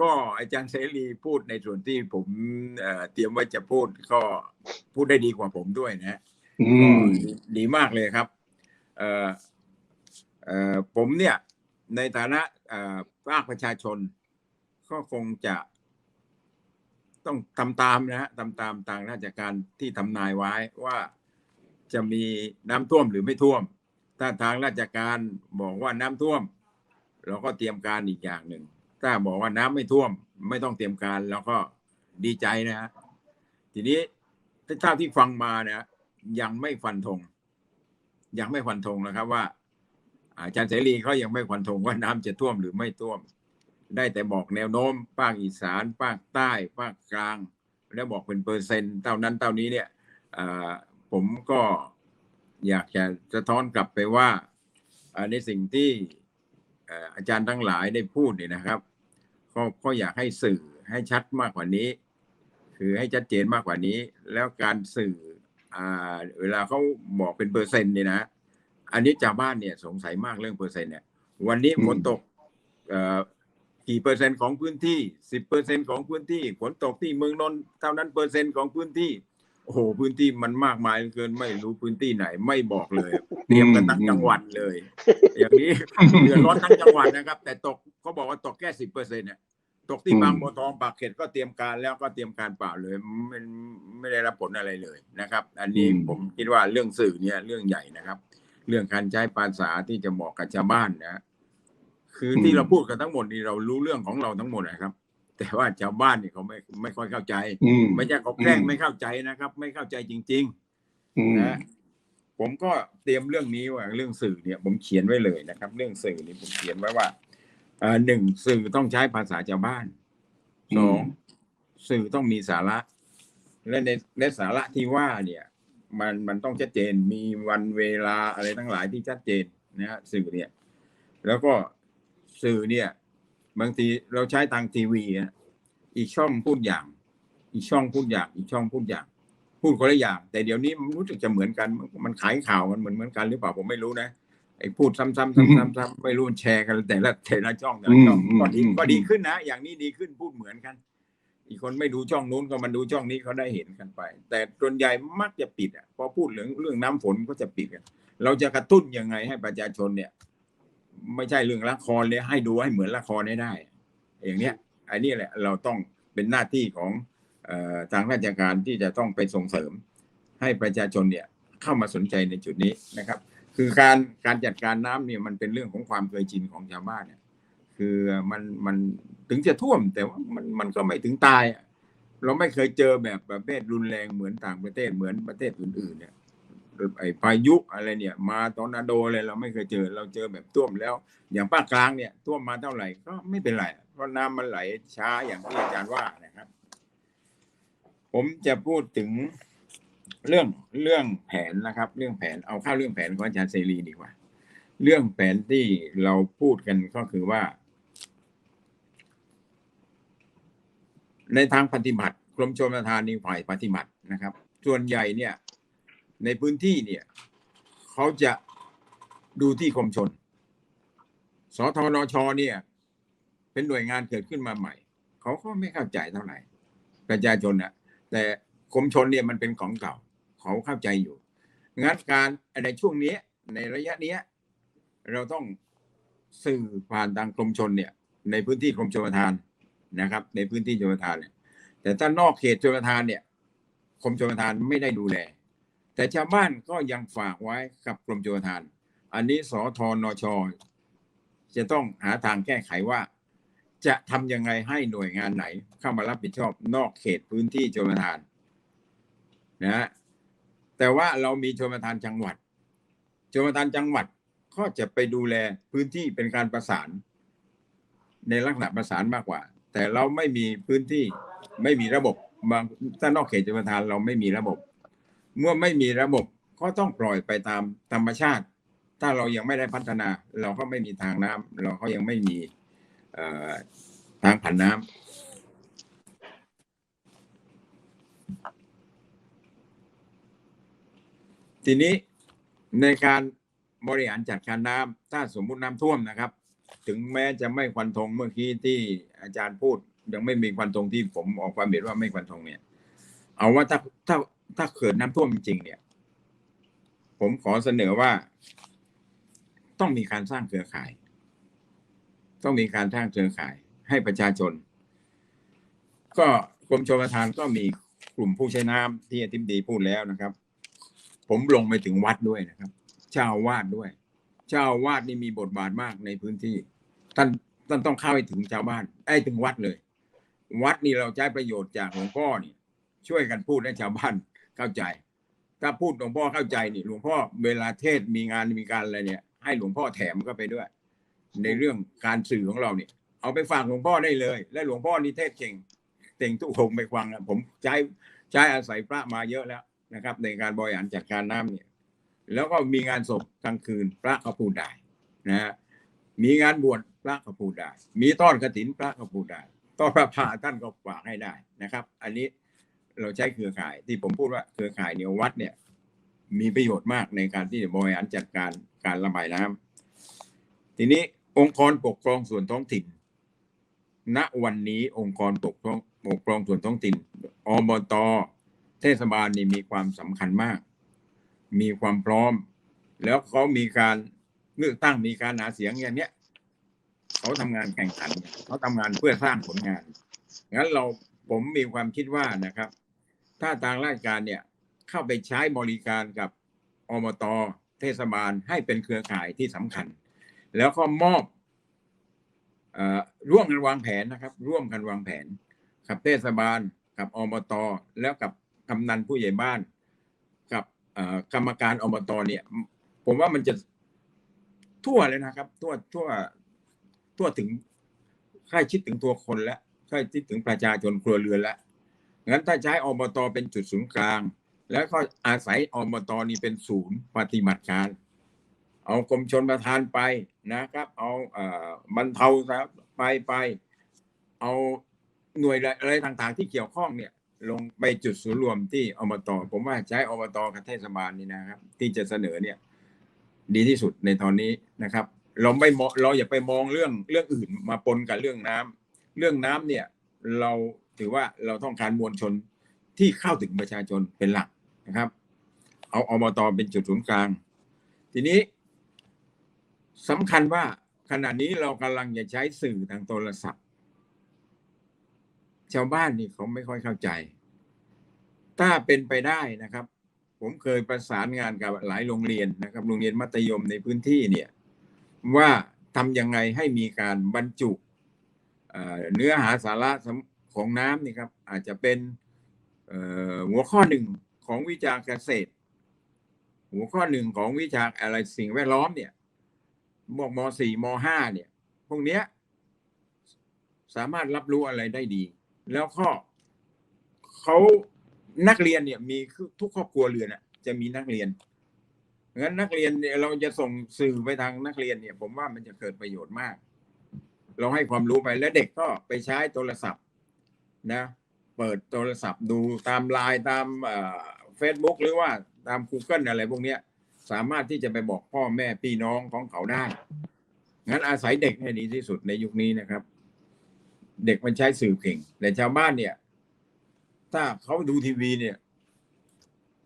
ก็อาจารย์เสรีพูดในส่วนที่ผมเอ่อเตรียมไว้จะพูดก็พูดได้ดีกว่าผมด้วยนะฮะอืก็มดีดีมากเลยครับเอ่อเอ่อผมเนี่ยในฐานะเอ่อภาคประชาชน ก็คงจะต้องทำตามนะฮะทำตามทางราชการที่ทำนายไว้ว่าจะมีน้ำท่วมหรือไม่ท่วม ถ้าทางราชการบอกว่าน้ำท่วม เราก็เตรียมการอีกอย่างหนึ่ง ถ้าบอกว่าน้ำไม่ท่วม ไม่ต้องเตรียมการเราก็ดีใจนะฮะทีนี้เท่าที่ฟังมาเนะยังไม่ฟันธงยังไม่ฟันธงนะครับว่า อาจารย์เสรีเขายังไม่ฟันธงว่าน้ำจะท่วมหรือไม่ท่วม ได้แต่บอกแนวโน้มภาคอีสานภาคใต้ภาคกลาง แล้วบอกเป็นเปอร์เซ็นต์เท่านั้นเท่านี้เนี่ยเอ่อผมก็อยากจะสะท้อนกลับไปว่าในสิ่งที่ อาจารย์ทั้งหลายได้พูดเนี่ยนะครับ ก็ก็อยากให้สื่อให้ชัดมากกว่านี้ คือให้ชัดเจนมากกว่านี้ แล้วการสื่ออเวลาเขาบอกเป็นเปอร์เซ็นต์เนี่ยนะอันนี้ชาวบ้านเนี่ยสงสัยมากเรื่องเปอร์เซ็นต์เนี่ย วันนี้ฝนตกกี่เปอร์เซ็นต์ของพื้นที่สิบเปอร์เซ็นต์ของพื้นที่ฝนตกที่เมืองนนท์เท่านั้นเปอร์เซ็นต์ของพื้นที่ โอ้โหพื้นที่มันมากมายเหลือเกินไม่รู้พื้นที่ไหนไม่บอกเลยเตรียมกันทั้งจังหวัดเลย อย่างนี้เดือดร้อนทั้งจังหวัดนะครับ แต่ตกเขาบอกว่าตกแค่สิบเปอร์เซ็นต์เนี่ยตกที่อืมบางบัวทองปากเกร็ดก็เตรียมการแล้วก็เตรียมการเปล่าเลยไม่ไม่ได้รับผลอะไรเลยนะครับ อันนี้ผมคิดว่าเรื่องสื่อเนี่ยเรื่องใหญ่นะครับ เรื่องการใช้ภาษาที่จะบอกกับชาวบ้านนะ คือที่เราพูดกันทั้งหมดนี่เรารู้เรื่องของเราทั้งหมดนะครับ แต่ว่าชาวบ้านนี่เขาไม่ไม่ค่อยเข้าใจอืมไม่ใช่เขาแกล้งอืมไม่เข้าใจนะครับ ไม่เข้าใจจริงๆอืมนะผมก็เตรียมเรื่องนี้ว่าเรื่องสื่อเนี่ย ผมเขียนไว้เลยนะครับ เรื่องสื่อนี่ผมเขียนไว้ว่าเอ่อหนึ่งสื่อต้องใช้ภาษาชาวบ้านสองสื่อต้องมีสาระ และในในสาระที่ว่าเนี่ย มันมันต้องชัดเจนมีวันเวลาอะไรทั้งหลายที่ชัดเจนนะฮะสื่อเนี่ย แล้วก็สื่อเนี่ย บางทีเราใช้ทางทีวีอะอีกช่องพูดอย่าง อีกช่องพูดอย่าง อีกช่องพูดอย่าง พูดคนละอย่าง แต่เดี๋ยวนี้มันรู้สึกจะเหมือนกัน มันมันขายข่าวกันเหมือนเหมือนกันหรือเปล่าผมไม่รู้นะไอ้พูดซ้ำๆซ้ำๆซ้ำๆไม่รู้แชร์กันแต่ละแต่ละช่องแต่ละช่องอืมก็ดีอืมก็ดีขึ้นนะ อย่างนี้ดีขึ้นพูดเหมือนกัน อีกคนไม่ดูช่องนู้นก็มาดูช่องนี้เขาได้เห็นกันไป แต่ส่วนใหญ่มักจะปิดอะพอพูดเรื่องเรื่องน้ำฝนก็จะปิดกันเราจะกระตุ้นยังไงให้ประชาชนเนี่ย ไม่ใช่เรื่องละครเลยให้ดูให้เหมือนละครได้ได้ อย่างเนี้ยอันนี้แหละเราต้องเป็นหน้าที่ของทางราชการที่จะต้องไปส่งเสริม ให้ประชาชนเนี่ยเข้ามาสนใจในจุดนี้นะครับ คือการการจัดการน้ำเนี่ยมันเป็นเรื่องของความเคยชินของชาวบ้านเนี่ยคือมันมันถึงจะท่วมแต่ว่ามันมันก็ไม่ถึงตาย เราไม่เคยเจอแบบประเภทรุนแรงเหมือนต่างประเทศเหมือนประเทศอื่นๆเนี่ย ไอ้พายุอะไรเนี่ย มาตอร์นาโดอะไรเราไม่เคยเจอ เราเจอแบบท่วมแล้ว อย่างภาคกลางเนี่ยท่วมมาเท่าไหร่ก็ไม่เป็นไรเพราะน้ำมันไหลช้าอย่างที่อาจารย์ว่านะครับ ผมจะพูดถึงเรื่องเรื่องแผนนะครับ เรื่องแผนเอาเข้าเรื่องแผนของอาจารย์เสรีดีกว่า เรื่องแผนที่เราพูดกันก็คือว่า ในทางปฏิบัติกรมชลประทานนี่ฝ่ายปฏิบัตินะครับ ส่วนใหญ่เนี่ย ในพื้นที่เนี่ยเขาจะดูที่กรมชน สทนชเนี่ย เป็นหน่วยงานเกิดขึ้นมาใหม่ เขาก็ไม่เข้าใจเท่าไหร่ ประชาชนน่ะแต่กรมชนเนี่ยมันเป็นของเก่า เขาเข้าใจอยู่ งั้นการในช่วงนี้ในระยะเนี้ย เราต้องสื่อผ่านทางกรมชนเนี่ย ในพื้นที่กรมชลประทานนะครับ ในพื้นที่ชลประทานเนี่ยแต่ถ้านอกเขตชลประทานเนี่ยกรมชลประทานไม่ได้ดูแล แต่ชาวบ้านก็ยังฝากไว้กับกรมชลปรทานอันนี้สทนชจะต้องหาทางแก้ไขว่า จะทำยังไงให้หน่วยงานไหน เข้ามารับผิดชอบนอกเขตพื้นที่ชลปรทานนะฮะแต่ว่าเรามีชลปรทานจังหวัดชลปรทานจังหวัดก็จะไปดูแลพื้นที่เป็นการประสาน ในลักษณะประสานมากกว่า แต่เราไม่มีพื้นที่ไม่มีระบบ บางถ้านอกเขตชลประทานเราไม่มีระบบ เมื่อไม่มีระบบก็ต้องปล่อยไปตามธรรมชาติ ถ้าเรายังไม่ได้พัฒนา เราก็ไม่มีทางน้ำเราก็ยังไม่มีทางผ่านน้ำทีนี้ในการบริหารจัดการน้ำถ้าสมมุติน้ำท่วมนะครับ ถึงแม้จะไม่ควันธงเมื่อกี้ที่อาจารย์พูด ยังไม่มีควันธงที่ผมออกความเห็นว่าไม่ควันธงเนี่ย เอาว่าถ้าถ้า ถ้าเกิดน้ำท่วมจริง ๆ เนี่ย ผมขอเสนอว่า ต้องมีการสร้างเครือข่าย ต้องมีการสร้างเครือข่าย ให้ประชาชน ก็กรมชลประทานก็มีกลุ่มผู้ใช้น้ำที่อธิบดีพูดแล้วนะครับ ผมลงไปถึงวัดด้วยนะครับ เจ้าวาดด้วย เจ้าวาดนี่มีบทบาทมากในพื้นที่ท่านท่านต้องเข้าไปถึงชาวบ้านไอ้ถึงวัดเลย วัดนี่เราใช้ประโยชน์จากหลวงพ่อนี่ ช่วยกันพูดให้ชาวบ้าน เข้าใจ ถ้าพูดหลวงพ่อเข้าใจนี่หลวงพ่อเวลาเทศมีงานมีการอะไรเนี่ย ให้หลวงพ่อแถมก็ไปด้วย ในเรื่องการสื่อของเราเนี่ยเอาไปฝากหลวงพ่อได้เลย และหลวงพ่อนี่เทศเก่งเก่งทุกองไปฟังนะผมใช้ใช้อาศัยพระมาเยอะแล้วนะครับ ในการบริหารจัดการน้ำเนี่ย แล้วก็มีงานศพกลางคืนพระก็พูดได้นะฮะมีงานบวชพระก็พูดได้ มีต้อนกฐินพระก็พูดได้ต้อนพระพาท่านก็ฝากให้ได้นะครับ อันนี้ เราใช้เครือข่ายที่ผมพูดว่าเครือข่ายเนี่ยวัดเนี่ย มีประโยชน์มากในการที่บริหารจัดการการระบายน้ำทีนี้องค์กรปกครองส่วนท้องถิ่น ณวันนี้องค์กรปกครองปกครองส่วนท้องถิ่นอบตเทศบาลนี่มีความสำคัญมาก มีความพร้อม แล้วเขามีการเลือกตั้งมีการหาเสียงอย่างเนี้ยเขาทำงานแข่งขันเขาทำงานเพื่อสร้างผลงานงั้นเราผมมีความคิดว่านะครับ ถ้าทางราชการเนี่ยเข้าไปใช้บริการกับอบตเทศบาลให้เป็นเครือข่ายที่สำคัญ แล้วก็มอบอร่วมกันวางแผนนะครับ ร่วมกันวางแผนกับเทศบาลกับอบตแล้วกับกำนันผู้ใหญ่บ้าน กับกรรมการอบตเนี่ย ผมว่ามันจะทั่วเลยนะครับ ทั่วทั่วทั่วถึงใกล้ชิดถึงตัวคนแล้วใกล้ชิดถึงประชาชนครัวเรือนแล้ว งั้นถ้าใช้อบตเป็นจุดศูนย์กลาง แล้วก็อาศัยอบตนี้เป็นศูนย์ปฏิบัติการ เอากรมชนประทานไปนะครับ เอาบรรเทาสาไปไป เอาหน่วยอะไรต่างๆ ที่เกี่ยวข้องเนี่ย ลงไปจุดศูนย์รวมที่อบตผมว่าใช้อบตกับเทศบาลนี่นะครับ ที่จะเสนอเนี่ย ดีที่สุดในตอนนี้นะครับ เราไม่มองเราอย่าไปมองเรื่องเรื่องอื่นมาปนกับเรื่องน้ำเรื่องน้ำเนี่ยเรา ถือว่าเราต้องการมวลชนที่เข้าถึงประชาชนเป็นหลักนะครับ เอาอบตเป็นจุดศูนย์กลาง ทีนี้สำคัญว่าขณะนี้เรากำลังจะใช้สื่อทางโทรศัพท์ ชาวบ้านนี่เขาไม่ค่อยเข้าใจ ถ้าเป็นไปได้นะครับ ผมเคยประสานงานกับหลายโรงเรียนนะครับ โรงเรียนมัธยมในพื้นที่เนี่ยว่าทำยังไงให้มีการบรรจุเอ่อเนื้อหาสาระ ของน้ำนี่ครับอาจจะเป็นหัวข้อหนึ่งของวิชาเกษตร หัวข้อหนึ่งของวิชาอะไรสิ่งแวดล้อมเนี่ยมมสี่มห้าเนี่ยพวกเนี้ยสามารถรับรู้อะไรได้ดี แล้วก็เขานักเรียนเนี่ยมีทุกครอบครัวเรือนจะมีนักเรียนงั้นนักเรียนเนี่ยเราจะส่งสื่อไปทางนักเรียนเนี่ย ผมว่ามันจะเกิดประโยชน์มาก เราให้ความรู้ไปแล้วเด็กก็ไปใช้โทรศัพท์ นะเปิดโทรศัพท์ดูตามไลน์ตามเฟซบุ๊กหรือว่าตาม Google อะไรพวกนี้สามารถที่จะไปบอกพ่อแม่พี่น้องของเขาได้งั้นอาศัยเด็กให้ดีที่สุดในยุคนี้นะครับ เด็กมันใช้สื่อเก่งแต่ชาวบ้านเนี่ย ถ้าเขาดูทีวีเนี่ย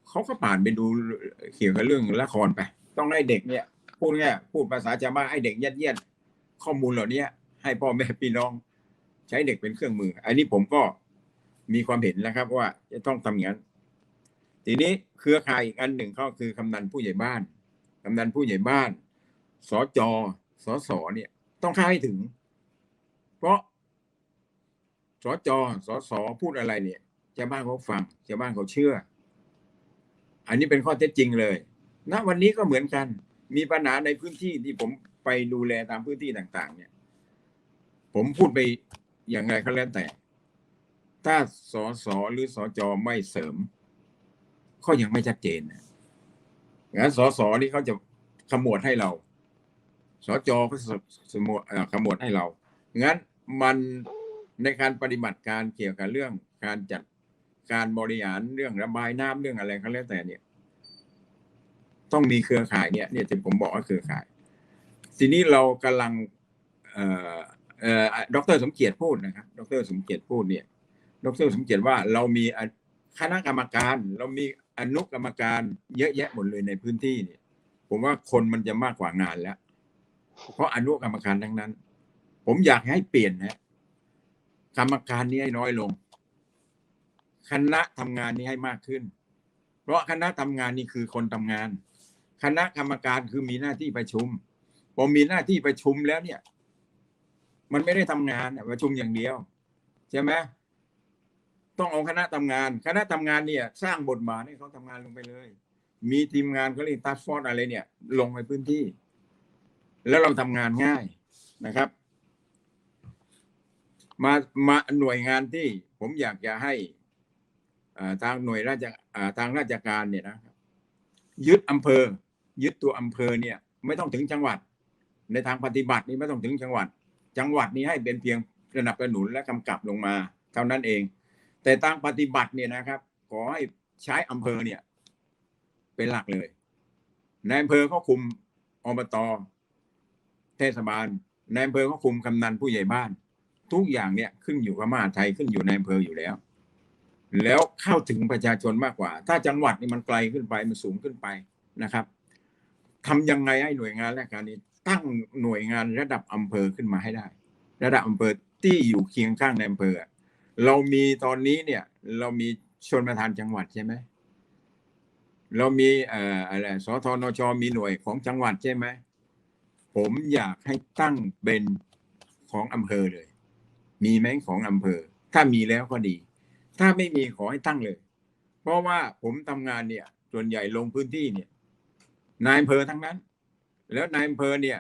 เขาก็ผ่านไปดูเกี่ยวกับเรื่องละครไป ต้องให้เด็กเนี่ยพูดง่ายพูดภาษาชาวบ้านให้เด็กยัดเยียดข้อมูลเหล่านี้ให้พ่อแม่พี่น้อง ช้เด็กเป็นเครื่องมือ อันนี้ผมก็มีความเห็นแล้วครับว่าจะต้องทำอย่างนั้น ทีนี้เครือข่ายอีกอันหนึ่งก็คือกำนันผู้ใหญ่บ้านกำนันผู้ใหญ่บ้าน สจ สส เนี่ย ต้องเข้าให้ถึง เพราะ สจ สส พูดอะไรเนี่ยชาวบ้านเขาฟังชาวบ้านเขาเชื่อ อันนี้เป็นข้อเท็จจริงเลยณวันนี้ก็เหมือนกัน มีปัญหาในพื้นที่ที่ผมไปดูแลตามพื้นที่ต่าง ๆ เนี่ย ผมพูดไป อย่างไรก็แล้วแต่ ถ้าสสหรือสจไม่เสริม ก็ยังไม่ชัดเจนนะงั้นสสนี่เขาจะขมวดให้เราสจก็สมวดขมวดให้เรางั้นมันในการปฏิบัติการเกี่ยวกับเรื่องการจัดการบริหารเรื่องระบายน้ำเรื่องอะไรก็แล้วแต่เนี่ย ต้องมีเครือข่ายเนี่ยเนี่ยที่ผมบอกว่าเครือข่าย ทีนี้เรากำลัง เอ่อเอ่อดรสมเกียรติพูดนะครับ ดรสมเกียรติพูดเนี่ย ดรสมเกียรติว่าเรามีคณะกรรมการ เรามีอนุกรรมการเยอะแยะหมดเลยในพื้นที่เนี่ย ผมว่าคนมันจะมากกว่างานแล้ว เพราะอนุกรรมการทั้งนั้น ผมอยากให้เปลี่ยนนะกรรมการนี้ให้น้อยลง คณะทำงานนี้ให้มากขึ้น เพราะคณะทำงานนี่คือคนทำงาน คณะกรรมการคือมีหน้าที่ประชุมพอมีหน้าที่ประชุมแล้วเนี่ย มันไม่ได้ทำงานประชุมอย่างเดียวใช่ไหมต้องเอาคณะทำงาน คณะทำงานเนี่ย สร้างบทบาทให้เขาทำงานลงไปเลย มีทีมงานเขาเรียกทัสฟอร์ดอะไรเนี่ย ลงไปพื้นที่ แล้วเราทำงานง่ายนะครับ มามาหน่วยงานที่ผมอยากจะให้ทางหน่วยราชทางราชการเนี่ยนะครับยึดอำเภอ ยึดตัวอำเภอเนี่ย ไม่ต้องถึงจังหวัด ในทางปฏิบัตินี่ไม่ต้องถึงจังหวัด จังหวัดนี้ให้เป็นเพียงสนับสนุนและกำกับลงมา เท่านั้นเอง แต่ทางปฏิบัติเนี่ยนะครับ ขอให้ใช้อำเภอเนี่ย เป็นหลักเลยในอำเภอก็คุมอบตเทศบาลในอำเภอก็คุมกำนันผู้ใหญ่บ้าน ทุกอย่างเนี่ยขึ้นอยู่กับมหาไทยขึ้นอยู่ในอำเภออยู่แล้ว แล้วเข้าถึงประชาชนมากกว่า ถ้าจังหวัดนี่มันไกลขึ้นไปมันสูงขึ้นไปนะครับทำยังไงให้หน่วยงานราชการนี้ ตั้งหน่วยงานระดับอำเภอขึ้นมาให้ได้ ระดับอำเภอที่อยู่เคียงข้างในอำเภอเรามีตอนนี้เนี่ย เรามีชนประธานจังหวัดใช่ไหมเรามีเอ่ออะไรสทนชมีหน่วยของจังหวัดใช่ไหมผมอยากให้ตั้งเป็นของอำเภอเลย มีไหมของอำเภอ ถ้ามีแล้วก็ดี ถ้าไม่มีขอให้ตั้งเลย เพราะว่าผมทำงานเนี่ย ส่วนใหญ่ลงพื้นที่เนี่ย นายอำเภอทั้งนั้น แล้วนายอำเภอเนี่ย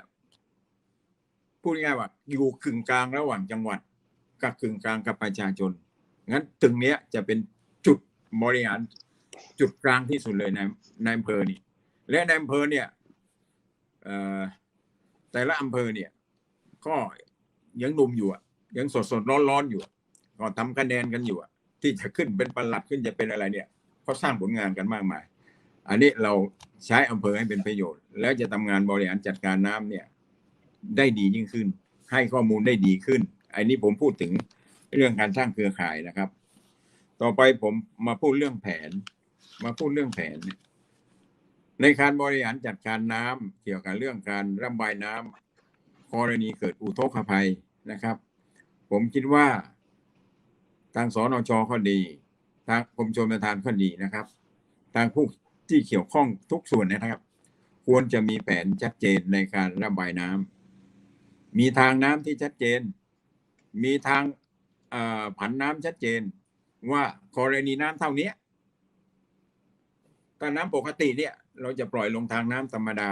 พูดง่ายว่าอยู่กึ่งกลางระหว่างจังหวัด กับกึ่งกลางกับประชาชน งั้นตึงเนี้ยจะเป็นจุดบริหารจุดกลางที่สุดเลยในในอำเภอนี่และในอำเภอเนี่ยแต่ละอำเภอเนี่ย ก็ยังหนุ่มอยู่ยังสดสดร้อนร้อนอยู่ ก็ทำคะแนนกันอยู่ที่จะขึ้นเป็นประหลัดขึ้นจะเป็นอะไรเนี่ยเขาสร้างผลงานกันมากมาย อันนี้เราใช้อำเภอให้เป็นประโยชน์ แล้วจะทำงานบริหารจัดการน้ำเนี่ยได้ดียิ่งขึ้น ให้ข้อมูลได้ดีขึ้น อันนี้ผมพูดถึงเรื่องการสร้างเครือข่ายนะครับ ต่อไปผมมาพูดเรื่องแผน มาพูดเรื่องแผน ในการบริหารจัดการน้ำเกี่ยวกับเรื่องการระบายน้ำกรณีเกิดอุทกภัยนะครับ ผมคิดว่าทางสนชก็ดี ทางกรมชลประทานก็ดีนะครับ ทางผู้ ที่เกี่ยวข้องทุกส่วนนะครับ ควรจะมีแผนชัดเจนในการระบายน้ำมีทางน้ำที่ชัดเจน มีทางเอ่อผันน้ำชัดเจน ว่ากรณีน้ำเท่านี้ถ้าน้ำปกติเนี่ย เราจะปล่อยลงทางน้ำธรรมดา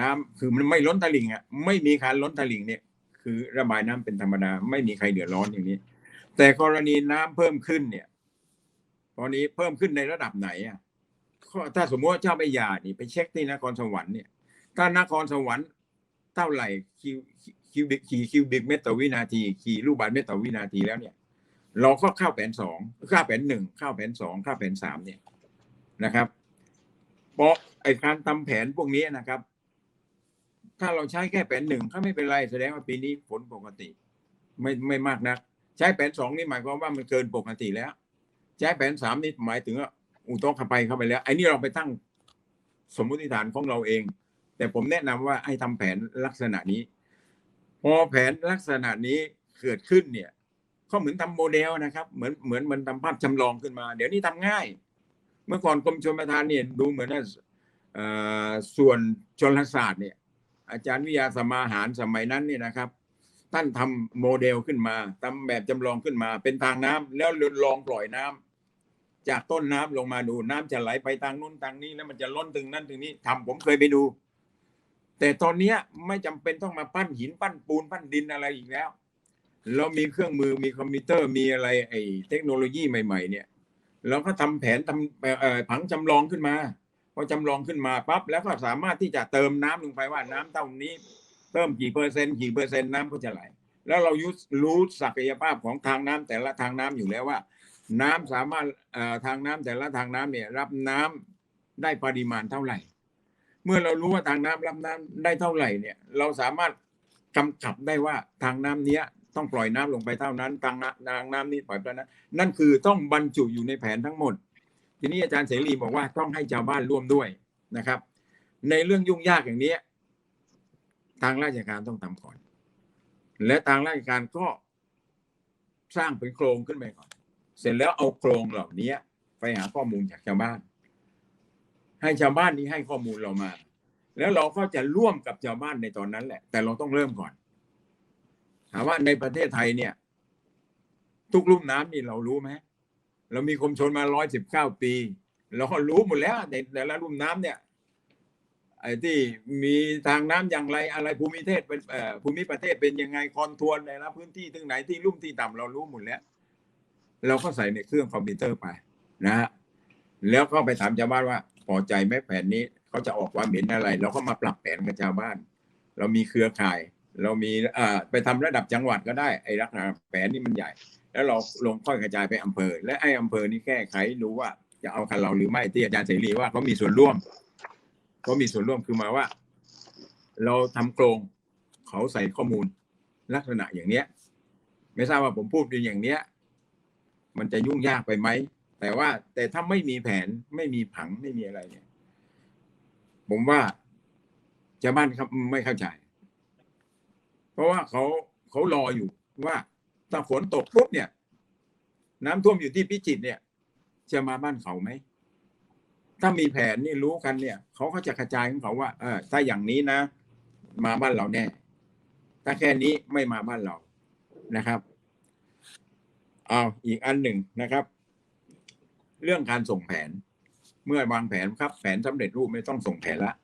น้ำคือมันไม่ล้นตลิ่งอะไม่มีการล้นตลิ่งเนี่ย คือระบายน้ำเป็นธรรมดา ไม่มีใครเดือดร้อนอย่างนี้ แต่กรณีน้ำเพิ่มขึ้นเนี่ยตอนนี้เพิ่มขึ้นในระดับไหนอะ ถ้าสมมติว่าเจ้าไปยานี่ไปเช็คที่นครสวรรค์เนี่ยถ้านครสวรรค์เท่าไหร่คิวคิวบิกขี่คิวบิกเมตรต่อวินาทีขี่ลูกบาศก์เมตรต่อวินาทีแล้วเนี่ย เราก็เข้าแผนสองเข้าแผนหนึ่งเข้าแผนสองเข้าแผนสามเนี่ยนะครับเพราะไอ้การทำแผนพวกนี้นะครับ ถ้าเราใช้แค่แผนหนึ่งก็ไม่เป็นไรแสดงว่าปีนี้ฝนปกติ ไม่ไม่มากนัก ใช้แผนสองนี่หมายความว่ามันเกินปกติแล้ว ใช้แผนสามนี่หมายถึงว่า อุทกภัยเข้าไปแล้วไอ้นี่เราไปตั้งสมมุติฐานของเราเอง แต่ผมแนะนำว่าให้ทำแผนลักษณะนี้ พอแผนลักษณะนี้เกิดขึ้นเนี่ยก็เหมือนทำโมเดลนะครับ เหมือนเหมือนมันทำภาพจำลองขึ้นมา เดี๋ยวนี้ทำง่าย เมื่อก่อนกรมชลประทานเนี่ยดูเหมือนว่าส่วนชนศาสตร์เนี่ย อาจารย์วิทยาสมาหารสมัยนั้นเนี่ยนะครับท่านทำโมเดลขึ้นมาทำแบบจำลองขึ้นมา เป็นทางน้ำแล้วลองปล่อยน้ำ จากต้นน้ำลงมาดูน้ำจะไหลไปทางนู้นทางนี้ แล้วมันจะล้นถึงนั้นถึงนี้ทำผมเคยไปดู แต่ตอนเนี้ยไม่จำเป็นต้องมาปั้นหินปั้นปูนปั้นดินอะไรอีกแล้ว เรามีเครื่องมือมีคอมพิวเตอร์มีอะไรไอ้เทคโนโลยีใหม่ ๆ เนี่ยเราก็ทำแผนทำผังจำลองขึ้นมาพอจำลองขึ้นมาปั๊บแล้วก็สามารถที่จะเติมน้ำลงไปว่าน้ำเท่านี้เพิ่มกี่เปอร์เซ็นต์กี่เปอร์เซ็นต์น้ำก็จะไหลแล้วเรายุรู้ศักยภาพของทางน้ำแต่ละทางน้ำอยู่แล้วว่า น้ำสามารถทางน้ำแต่ละทางน้ำเนี่ย รับน้ำได้ปริมาณเท่าไหร่ เมื่อเรารู้ว่าทางน้ำรับน้ำได้เท่าไหร่เนี่ย เราสามารถกำกับได้ว่าทางน้ำเนี้ยต้องปล่อยน้ำลงไปเท่านั้นทางน้ำทางน้ำนี้ปล่อยไปเท่านั้นนั่นคือต้องบรรจุอยู่ในแผนทั้งหมด ทีนี้อาจารย์เสรีบอกว่าต้องให้ชาวบ้านร่วมด้วยนะครับ ในเรื่องยุ่งยากอย่างนี้ทางราชการต้องทำก่อน และทางราชการก็สร้างเป็นโครงขึ้นไปก่อน เสร็จแล้วเอาโครงเหล่านี้ไปหาข้อมูลจากชาวบ้าน ให้ชาวบ้านนี้ให้ข้อมูลเรามา แล้วเราก็จะร่วมกับชาวบ้านในตอนนั้นแหละ แต่เราต้องเริ่มก่อน ถามว่าในประเทศไทยเนี่ย ทุกลุ่มน้ำนี่เรารู้ไหมเรามีกรมชนมาร้อยสิบเก้าปีเราก็รู้หมดแล้วในแต่ละลุ่มน้ำเนี่ยไอ้ที่มีทางน้ำอย่างไรอะไรภูมิเทศเป็นภูมิประเทศเป็นยังไงคอนทัวร์ในละพื้นที่ถึงไหนที่ลุ่มที่ต่ำเรารู้หมดแล้ว เราก็ใส่ในเครื่องคอมพิวเตอร์ไปนะฮะแล้วก็ไปถามชาวบ้านว่าพอใจไหมแผนนี้เขาจะออกความเห็นอะไร เราก็มาปรับแผนกับชาวบ้าน เรามีเครือข่าย เรามีไปทำระดับจังหวัดก็ได้ไอ้ลักษณะแผนนี่มันใหญ่ แล้วเราลงค่อยกระจายไปอำเภอ และไอ้อำเภอนี่แก้ไขดูว่าจะเอากับเราหรือไม่ที่อาจารย์เสรีว่าเขามีส่วนร่วมเขามีส่วนร่วมคือมาว่า เราทำโครงเขาใส่ข้อมูลลักษณะอย่างเนี้ย ไม่ทราบว่าผมพูดอย่างเนี้ย มันจะยุ่งยากไปไหม แต่ว่าแต่ถ้าไม่มีแผนไม่มีผังไม่มีอะไรเนี่ย ผมว่าชาวบ้านครับไม่เข้าใจ เพราะว่าเขาเขารออยู่ว่าถ้าฝนตกปุ๊บเนี่ย น้ำท่วมอยู่ที่พิจิตรเนี่ย จะมาบ้านเขาไหม ถ้ามีแผนนี่รู้กันเนี่ยเขาก็จะกระจายของเขาว่า เออถ้าอย่างนี้นะ มาบ้านเราแน่ ถ้าแค่นี้ไม่มาบ้านเรานะครับ อาอีกอันหนึ่งนะครับ เรื่องการส่งแผน เมื่อวางแผนครับ แผนสำเร็จรูปไม่ต้องส่งแผนละ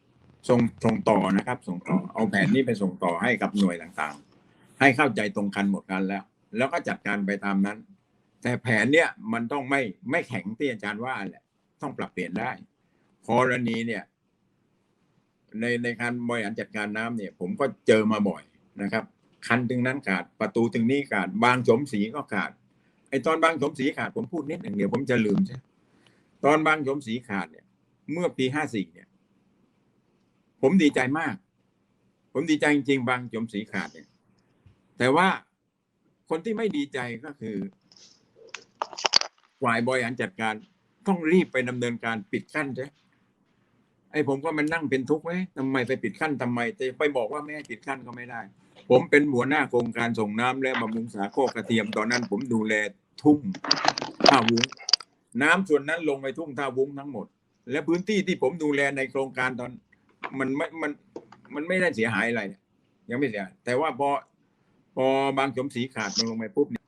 ส่งส่งต่อนะครับ ส่งต่อเอาแผนนี้ไปส่งต่อให้กับหน่วยต่างๆ ให้เข้าใจตรงกันหมดกันแล้ว แล้วก็จัดการไปตามนั้น แต่แผนเนี่ยมันต้องไม่ไม่แข็งที่อาจารย์ว่าแหละต้องปรับเปลี่ยนได้กรณีเนี่ยในในการบริหารจัดการน้ำเนี่ย ผมก็เจอมาบ่อยนะครับ คันถึงนั้นขาดประตูถึงนี้ขาดบางสมสีก็ขาด ไอตอนบางสมสีขาดผมพูดนิดหนึ่งเดี๋ยวผมจะลืมใช่ตอนบางสมสีขาดเนี่ย เมื่อปีห้าสี่เนี่ย ผมดีใจมาก ผมดีใจจริงๆ บางสมสีขาดเนี่ย แต่ว่าคนที่ไม่ดีใจก็คือฝ่ายบริหารจัดการต้องรีบไปดำเนินการปิดกั้นใช่ไอ้ผมก็มันนั่งเป็นทุกข์ไหมทำไมไปปิดขั้นทำไมจะไปบอกว่าไม่ให้ปิดขั้นก็ไม่ได้ ผมเป็นหัวหน้าโครงการส่งน้ำและบำรุงสาโคกกระเทียมตอนนั้น ผมดูแล ทุ่งท่าวุ้งน้ำส่วนนั้นลงไปทุ่งท่าวุ้งทั้งหมด และพื้นที่ที่ผมดูแลในโครงการตอน มันไม่มันมันไม่ได้เสียหายอะไร ยังไม่เสีย แต่ว่าพอพอบางสมสีขาดมันลงไปปุ๊บเนี่ย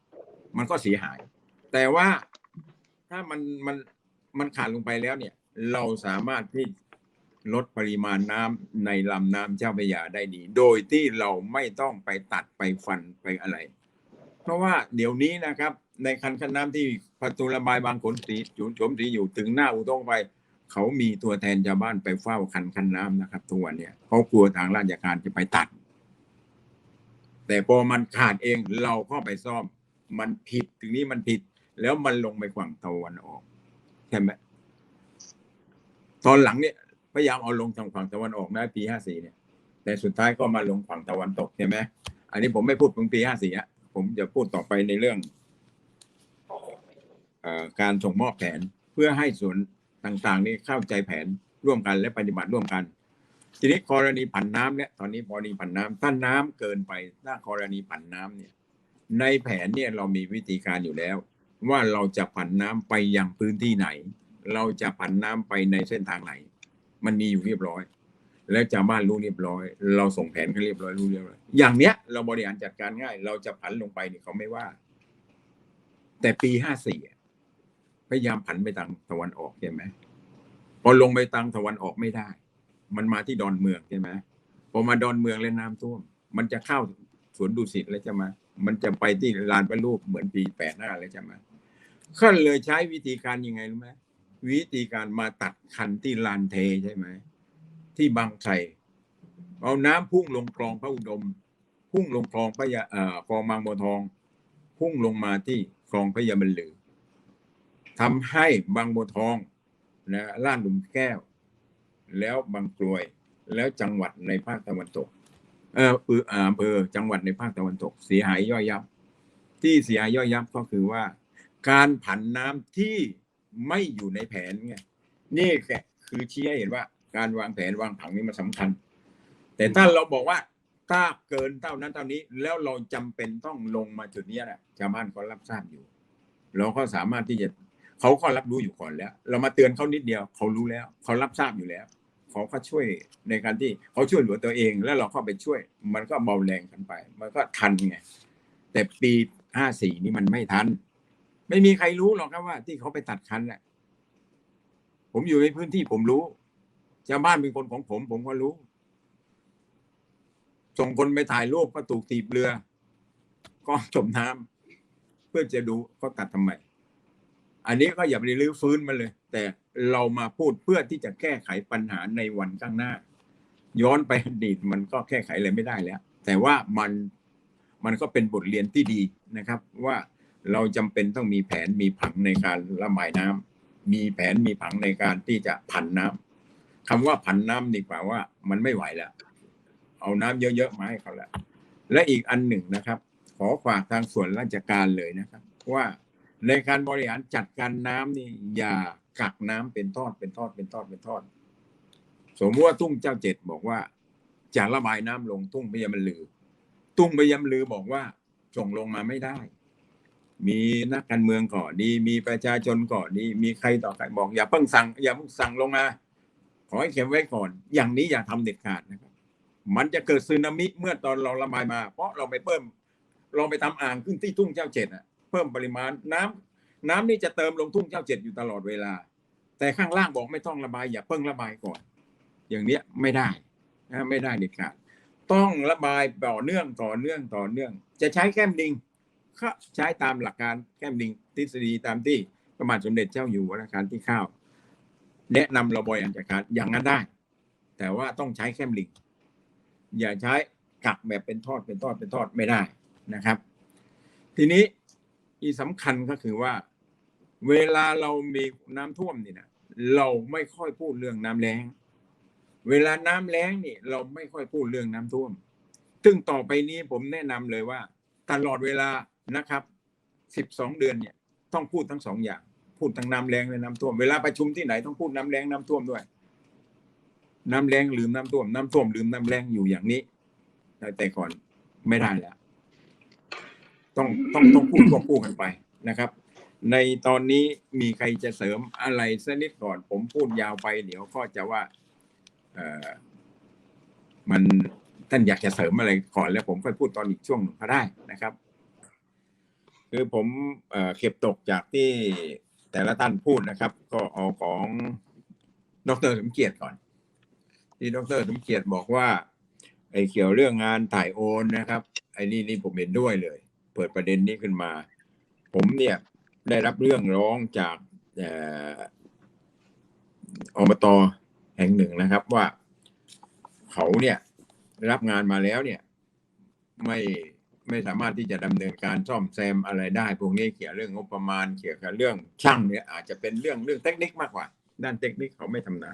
มันก็เสียหาย แต่ว่าถ้ามันมันมันขาดลงไปแล้วเนี่ย เราสามารถที่ลดปริมาณน้ำในลำน้ำเจ้าพระยาได้ดี โดยที่เราไม่ต้องไปตัดไปฟันไปอะไร เพราะว่าเดี๋ยวนี้นะครับ ในคันคันน้ำที่ประตูระบายบางขนสีจุนชมสีอยู่ถึงหน้าอุทงไป เขามีตัวแทนชาวบ้านไปเฝ้าคันคันน้ำนะครับทุกวันเนี่ยเขากลัวทางราชการจะไปตัด แต่พอมันขาดเองเราก็ไปซ่อม มันผิดถึงนี้มันผิด แล้วมันลงไปฝั่งตะวันออกใช่ไหมตอนหลังเนี่ยพยายามเอาลงทางฝั่งตะวันออกนะปีห้าสี่เนี่ย แต่สุดท้ายก็มาลงฝั่งตะวันตกใช่ไหมอันนี้ผมไม่พูดถึงปีห้าสี่อะผมจะพูดต่อไปในเรื่อง การส่งมอบแผนเพื่อให้ส่วนต่างๆ นี่เข้าใจแผนร่วมกันและปฏิบัติร่วมกัน ทีนี้กรณีผันน้ำเนี่ยตอนนี้กรณีผันน้ำถ้าน้ำเกินไปถ้ากรณีผันน้ำเนี่ยในแผนเนี่ยเรามีวิธีการอยู่แล้ว ว่าเราจะผันน้ำไปยังพื้นที่ไหน เราจะผันน้ำไปในเส้นทางไหน มันมีอยู่เรียบร้อย แล้วชาวบ้านรู้เรียบร้อย เราส่งแผนเขาเรียบร้อยรู้เรียบร้อยอย่างเนี้ยเราบริหารจัดการง่าย เราจะผันลงไปนี่เขาไม่ว่า แต่ปีห้าสี่ พยายามผันไปทางตะวันออกใช่ไหมพอลงไปทางตะวันออกไม่ได้ มันมาที่ดอนเมืองใช่ไหมพอมาดอนเมืองแล้วน้ำท่วม มันจะเข้าสวนดุสิตแล้วใช่ไหมมันจะไปที่ลานประรูปเหมือนปีแปดห้าเลยใช่ไหมก็เลยใช้วิธีการยังไงรู้ไหมวิธีการมาตัดคันที่ลานเทใช่ไหมที่บางไทรเอาน้ำพุ่งลงคลองพระอุดม พุ่งลงคลองพระยาเอ่อคลองบางบัวทอง พุ่งลงมาที่คลองพระยาบรรลือ ทำให้บางบัวทองนะล้านหลุมแก้ว แล้วบางกรวย แล้วจังหวัดในภาคตะวันตก เอออำเภอจังหวัดในภาคตะวันตก เสียหายย่อยยับ ที่เสียหายย่อยยับก็คือว่า การผันน้ำที่ไม่อยู่ในแผนไงนี่แค่คือชี้ให้เห็นว่า การวางแผนวางผังนี่มันสำคัญ แต่ถ้าเราบอกว่าถ้าเกินเท่านั้นเท่านี้ แล้วเราจำเป็นต้องลงมาจุดนี้แหละชาวบ้านก็รับทราบอยู่ เราก็สามารถที่จะ เขาก็รับรู้อยู่ก่อนแล้ว เรามาเตือนเขานิดเดียวเขารู้แล้ว เขารับทราบอยู่แล้วเขาก็ช่วยในการที่เขาช่วยเหลือตัวเอง แล้วเราเข้าไปช่วย มันก็เบาแรงกันไป มันก็ทันไงแต่ปีห้าสี่นี่มันไม่ทัน ไม่มีใครรู้หรอกครับว่า ที่เขาไปตัดคันแหละผมอยู่ในพื้นที่ผมรู้ชาวบ้านเป็นคนของผม ผมก็รู้ ส่งคนไปถ่ายรูปก็ถูกตีบเรือ ก็จมน้ำเพื่อจะดูเขาตัดทำไม อันนี้ก็อย่าไปรื้อฟื้นมันเลย แต่เรามาพูดเพื่อที่จะแก้ไขปัญหาในวันข้างหน้า ย้อนไปอดีตมันก็แก้ไขอะไรไม่ได้แล้ว แต่ว่ามันมันก็เป็นบทเรียนที่ดีนะครับ ว่าเราจำเป็นต้องมีแผนมีผังในการระบายน้ำมีแผนมีผังในการที่จะผันน้ำคำว่าผันน้ำดีกว่าว่ามันไม่ไหวแล้ว เอาน้ำเยอะๆมาให้เขาแล้วและอีกอันหนึ่งนะครับ ขอฝากทางส่วนราชการเลยนะครับ ว่า ในการบริหารจัดการน้ำนี่อย่ากักน้ำเป็นทอดเป็นทอดเป็นทอดเป็นทอด สมมติว่าตุ้งเจ้าเจ็ดบอกว่าจะระบายน้ำลงตุ้งพยามลือตุ้งพยามลือบอกว่าส่งลงมาไม่ได้ มีนักการเมืองก่อดีมีประชาชนก่อดีมีใครต่อใครบอก อย่าเพิ่งสั่ง อย่าเพิ่งสั่งลงมาขอให้เก็บไว้ก่อน อย่างนี้อย่าทำเด็ดขาดนะครับ มันจะเกิดสึนามิเมื่อตอนเราระบายมา เพราะเราไปเพิ่มเราไปทำอ่างขึ้นที่ทุ่งเจ้าเจ็ดอะ พิ่มปริมาณน้ำน้ำนี่จะเติมลงทุ่งเจ้าเจ็ดอยู่ตลอดเวลา แต่ข้างล่างบอกไม่ต้องระบายอย่าเพิ่งระบายก่อน อย่างเนี้ยไม่ได้นะไม่ได้เด็ดขาดต้องระบายต่อเนื่องต่อเนื่องต่อเนื่อง จะใช้แก้มลิงก็ใช้ตามหลักการแก้มลิงทฤษฎีตามที่พระบาทสมเด็จเจ้าอยู่หัวรัชกาลที่เก้าวแนะนำราบริหารจัดการอย่างนั้นได้ แต่ว่าต้องใช้แก้มลิง อย่าใช้กักแบบเป็นทอดเป็นทอดเป็นทอดไม่ได้นะครับ ทีนี้ ที่สำคัญก็คือว่า เวลาเรามีน้ำท่วมนี่นะเราไม่ค่อยพูดเรื่องน้ำแล้ง เวลาน้ำแล้งนี่ เราไม่ค่อยพูดเรื่องน้ำท่วม ซึ่งต่อไปนี้ผมแนะนำเลยว่า ตลอดเวลานะครับสิบสองเดือนเนี่ย ต้องพูดทั้งสองอย่าง พูดทั้งน้ำแล้งและน้ำท่วม เวลาประชุมที่ไหนต้องพูดน้ำแล้งน้ำท่วมด้วย น้ำแล้งลืมน้ำท่วม น้ำท่วมลืมน้ำแล้งอยู่อย่างนี้แต่ก่อนไม่ได้แล้ว ต้องต้องต้องพูดควบคู่กันไปนะครับ ในตอนนี้มีใครจะเสริมอะไรสักนิดก่อน ผมพูดยาวไป เดี๋ยวก็จะว่าเออมันท่านอยากจะเสริมอะไรก่อนแล้วผมค่อยพูดตอนอีกช่วงหนึ่งก็ได้นะครับ คือผมเอ่อเก็บตกจากที่แต่ละท่านพูดนะครับ ก็เอาของดรสมเกียรติก่อน ที่ดรสมเกียรติบอกว่าไอ้เกี่ยวเรื่องงานถ่ายโอนนะครับไอ้นี่นี่ผมเห็นด้วยเลย เปิดประเด็นนี้ขึ้นมา ผมเนี่ยได้รับเรื่องร้องจากอ่ออแห่งหนึ่งนะครับว่าเขาเนี่ยรับงานมาแล้วเนี่ยไม่ไม่สามารถที่จะดำเนินการซ่อมแซมอะไรได้พวกนี้เกี่ยวเรื่องงบประมาณเกี่ยวกับเรื่องช่างเนี่ยอาจจะเป็นเรื่องเรื่องเทคนิคมากกว่า ด้านเทคนิคเขาไม่ทำนา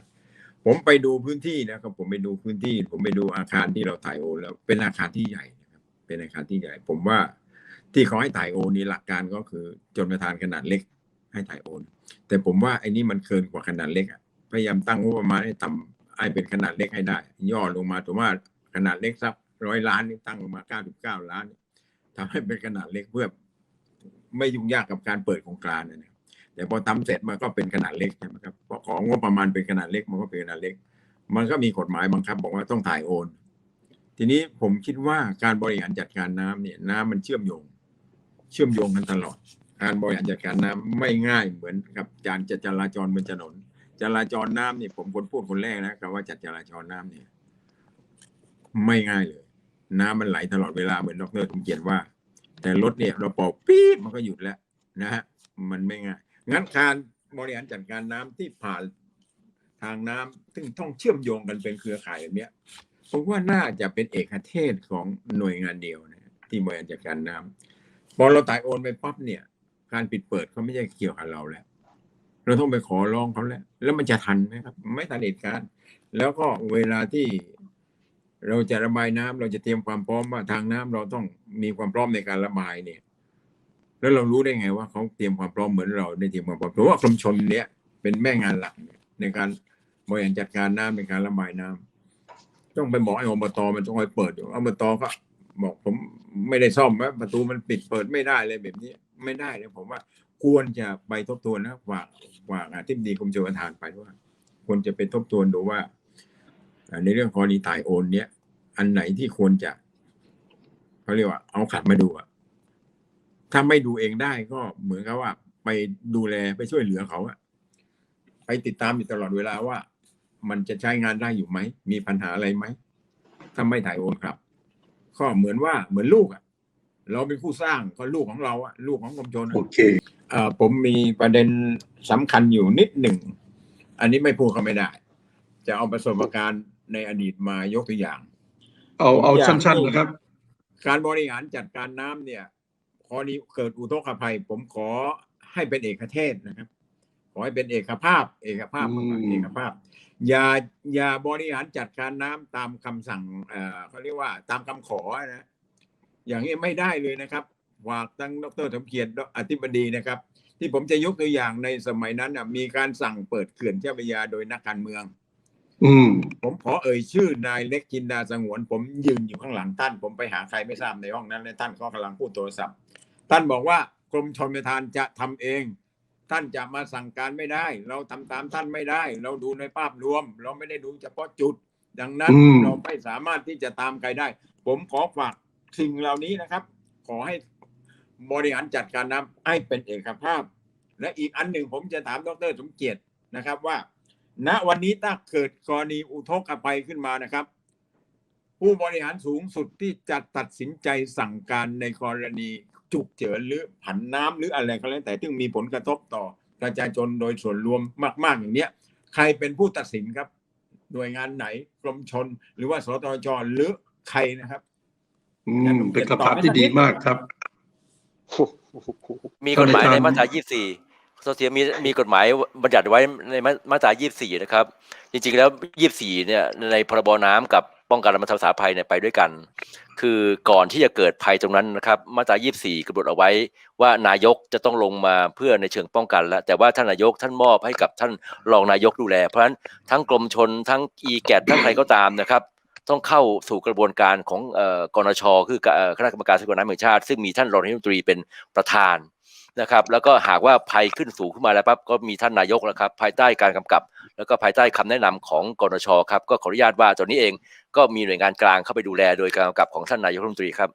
ผมไปดูพื้นที่นะครับผมไปดูพื้นที่ ผมไปดูอาคารที่เราถ่ายโอนแล้วเป็นอาคารที่ใหญ่นะครับเป็นอาคารที่ใหญ่ ผมว่า ที่เขาให้ถ่ายโอนนี่หลักการก็คือจนประทานขนาดเล็กให้ถ่ายโอน แต่ผมว่าไอ้นี่มันเกินกว่าขนาดเล็กอะพยายามตั้งงบประมาณให้ต่ำให้เป็นขนาดเล็กให้ได้ ย่อลงมาถือว่าขนาดเล็กสักร้อยล้านนี่ตั้งลงมาเก้าสิบเก้าล้านทำให้เป็นขนาดเล็กเพื่อไม่ยุ่งยากกับการเปิดโครงการนะแต่พอทำเสร็จมันก็เป็นขนาดเล็กใช่ไหมครับพอของงบประมาณเป็นขนาดเล็กมันก็เป็นขนาดเล็ก มันก็มีกฎหมายบังคับ บอกว่าต้องถ่ายโอน ทีนี้ผมคิดว่าการบริหารจัดการน้ำเนี่ยน้ำมันเชื่อมโยง เชื่อมโยงกันตลอด การบริหารจัดการน้ำไม่ง่ายเหมือนกับการจัดจราจรบนถนน จราจรน้ำเนี่ยผมคนพูดคนแรกนะครับว่าจัดจราจรน้ำเนี่ย ไม่ง่ายเลย น้ำมันไหลตลอดเวลาเหมือนดรสมเกียรติว่า แต่รถเนี่ยเราเป่าปี๊บมันก็หยุดแล้วนะฮะมันไม่ง่ายงั้นการบริหารจัดการน้ำที่ผ่านทางน้ำซึ่งต้องเชื่อมโยงกันเป็นเครือข่ายแบบนี้ยผมว่าน่าจะเป็นเอกเทศของหน่วยงานเดียวนะที่บริหารจัดการน้ำ พอเราตายโอนไปปั๊บเนี่ย การปิดเปิดเขาไม่ใช่เกี่ยวกับเราแล้ว เราต้องไปขอร้องเขาแล้ว แล้วมันจะทันไหมครับ ไม่ทันเหตุการณ์แล้วก็เวลาที่เราจะระบายน้ำเราจะเตรียมความพร้อมว่าทางน้ำเราต้องมีความพร้อมในการระบายเนี่ย แล้วเรารู้ได้ไงว่าเขาเตรียมความพร้อมเหมือนเราได้เตรียมความพร้อมเพราะว่ากรมชนเนี่ยเป็นแม่งานหลักในการบริหารจัดการน้ำในการระบายน้ำต้องไปบอกไอ้อบตมันต้องคอยเปิดอยู่อบตก็ บอกผมไม่ได้ซ่อมว่าประตูมันปิดเปิดไม่ได้เลยแบบนี้ไม่ได้เลยผมว่าควรจะไปทบทวนนะฝากฝากอธิบดีกรมชลประทานไปว่า ควรจะไปทบทวนดูว่า ในเรื่องกรณีถ่ายโอน เนี้ยอันไหนที่ควรจะเขาเรียกว่า เอาขัดมาดูอะถ้าไม่ดูเองได้ก็เหมือนกับว่า ไปดูแลไปช่วยเหลือเขาอะไปติดตามอยู่ตลอดเวลาว่า มันจะใช้งานได้อยู่ไหม มีปัญหาอะไรไหมถ้าไม่ถ่ายโอนครับ ก็เหมือนว่าเหมือนลูกอะเราเป็นผู้สร้างก็ลูกของเราอะลูกของกรมชนอะโอเคเอ่อผมมีประเด็นสำคัญอยู่นิดหนึ่ง อันนี้ไม่พูดก็ไม่ได้ จะเอาประสบการณ์ในอดีตมายกตัวอย่าง เอาเอาผมอยากสั้นๆนะครับ การบริหารจัดการน้ำเนี่ยกรณีเกิดอุทกภัย ผมขอให้เป็นเอกเทศนะครับขอ ให้เป็นเอกภาพ เอกภาพอืมเอกภาพ อย่าอย่าบริหารจัดการน้ำตามคำสั่งเอ่อเขาเรียกว่า ตามคำขอนะอย่างนี้ไม่ได้เลยนะครับฝากตั้งดรสมเกียรติอธิบดีนะครับ ที่ผมจะยกตัวอย่างในสมัยนั้นน่ะมีการสั่งเปิดเขื่อนเจ้าพระยาโดยนักการเมือง อืม ผมขอเอ่ยชื่อนายเล็กจินดาสงวน ผมยืนอยู่ข้างหลังท่าน ผมไปหาใครไม่ทราบในห้องนั้นและท่านก็กำลังพูดโทรศัพท์ ท่านบอกว่ากรมชลประทานจะทำเอง ท่านจะมาสั่งการไม่ได้ เราทำตามท่านไม่ได้ เราดูในภาพรวม เราไม่ได้ดูเฉพาะจุด ดังนั้นอืมเราไม่สามารถที่จะตามใครได้ ผมขอฝากสิ่งเหล่านี้นะครับ ขอให้บริหารจัดการน้ำให้เป็นเอกภาพ และอีกอันหนึ่งผมจะถามดรสมเกียรตินะครับว่า ณวันนี้ถ้าเกิดกรณีอุทกภัยขึ้นมานะครับ ผู้บริหารสูงสุดที่จะตัดสินใจสั่งการในกรณี ฉุกเฉินหรือผันน้ำหรืออะไรก็แล้วแต่ที่มีผลกระทบต่อประชาชนโดยส่วนรวมมาก ๆ อย่างเนี้ย ใครเป็นผู้ตัดสินครับ หน่วยงานไหนกรมชน หรือว่าสตชหรือใครนะครับอืมเป็นคำถามที่ดีมากครับ มีกฎหมายก็ในในทางมาตรา 24โซเทียมีมีกฎหมายบัญญัติไว้ในมามาตรา 24 นะครับ จริง ๆ แล้ว 24 เนี่ยในพรบน้ำกับ ป้องกันและบรรเทาสาภัยเนี่ยไปด้วยกัน คือก่อนที่จะเกิดภัยตรงนั้นนะครับ มาตรา 24กำหนดเอาไว้ว่านายกจะต้องลงมาเพื่อในเชิงป้องกันแล้วแต่ว่าท่านนายกท่านมอบให้กับท่านรองนายกดูแล เพราะฉะนั้นทั้งกรมชนทั้งอีแกดทั้งใครก็ตามนะครับ ต้องเข้าสู่กระบวนการของเอ่อกนชคือคณะกรรมการสากลน้ำแห่งชาติ ซึ่งมีท่านรองนายกรัฐมนตรีเป็นประธานนะครับแล้วก็หากว่าภัยขึ้นสูงขึ้นมาแล้วปั๊บก็มีท่านนายกแล้วครับภายใต้การกำกับ แล้วก็ภายใต้คำแนะนำของกนชครับก็ขออนุญาตว่าตอนนี้เอง ก็มีหน่วยงานกลางเข้าไปดูแลโดยการกำกับของท่านนายกรัฐมนตรีครับ